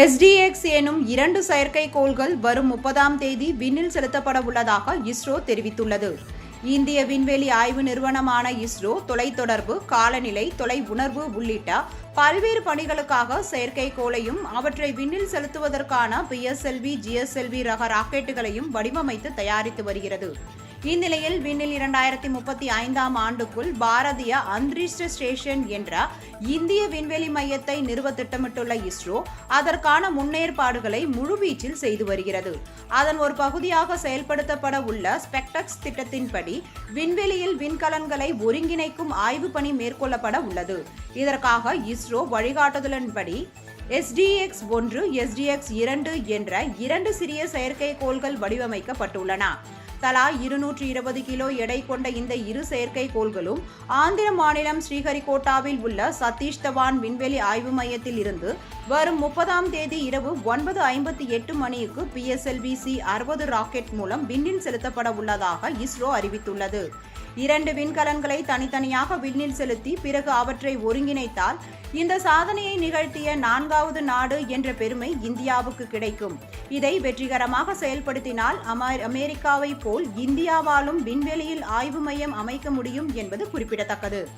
SDX எனும் இரண்டு செயற்கைக்கோள்கள் வரும் முப்பதாம் தேதி விண்ணில் செலுத்தப்பட உள்ளதாக இஸ்ரோ தெரிவித்துள்ளது. இந்திய விண்வெளி ஆய்வு நிறுவனமான இஸ்ரோ தொலைத்தொடர்பு காலநிலை தொலை உணர்வு உள்ளிட்ட பல்வேறு பணிகளுக்காக செயற்கைக்கோளையும் அவற்றை விண்ணில் செலுத்துவதற்கான பிஎஸ்எல்வி ஜிஎஸ்எல்வி ரக ராக்கெட்டுகளையும் வடிவமைத்து தயாரித்து வருகிறது. இந்நிலையில் விண்ணில் இரண்டாயிரத்தி முப்பத்தி ஐந்தாம் ஆண்டுக்குள் பாரதிய அந்தரிஷ்ட ஸ்டேஷன் என்ற இந்திய விண்வெளி மையத்தை நிறுவ திட்டமிட்டுள்ள இஸ்ரோ அதற்கான முன்னேற்பாடுகளை முழுவீச்சில் செய்து வருகிறது. அதன் ஒரு பகுதியாக செயல்படுத்தப்பட உள்ள ஸ்பெக்டக்ஸ் திட்டத்தின்படி விண்வெளியில் விண்கலன்களை ஒருங்கிணைக்கும் ஆய்வு பணி மேற்கொள்ளப்பட உள்ளது. இதற்காக இஸ்ரோ வழிகாட்டுதலின்படி எஸ்டிஎக்ஸ் ஒன்று எஸ்டிஎக்ஸ் இரண்டு என்ற இரண்டு சிறிய செயற்கைக்கோள்கள் வடிவமைக்கப்பட்டுள்ளன. தலா இருநூற்று இருபது கிலோ எடை கொண்ட இந்த இரு செயற்கைக்கோள்களும் ஆந்திர மாநிலம் ஸ்ரீஹரிகோட்டாவில் உள்ள சதீஷ் தவான் விண்வெளி ஆய்வு மையத்தில் இருந்து வரும் முப்பதாம் தேதி இரவு ஒன்பது ஐம்பத்தி எட்டு மணிக்கு பிஎஸ்எல்வி சி அறுபது ராக்கெட் மூலம் விண்ணில் செலுத்தப்பட உள்ளதாக இஸ்ரோ அறிவித்துள்ளது. இரண்டு விண்கலன்களை தனித்தனியாக விண்ணில் செலுத்தி பிறகு அவற்றை ஒருங்கிணைத்தால் இந்த சாதனையை நிகழ்த்திய நான்காவது நாடு என்ற பெருமை இந்தியாவுக்கு கிடைக்கும். இதை வெற்றிகரமாக செயல்படுத்தினால் அமெரிக்காவை போல் இந்தியாவாலும் விண்வெளியில் ஆய்வு மையம் அமைக்க முடியும் என்பது குறிப்பிடத்தக்கது.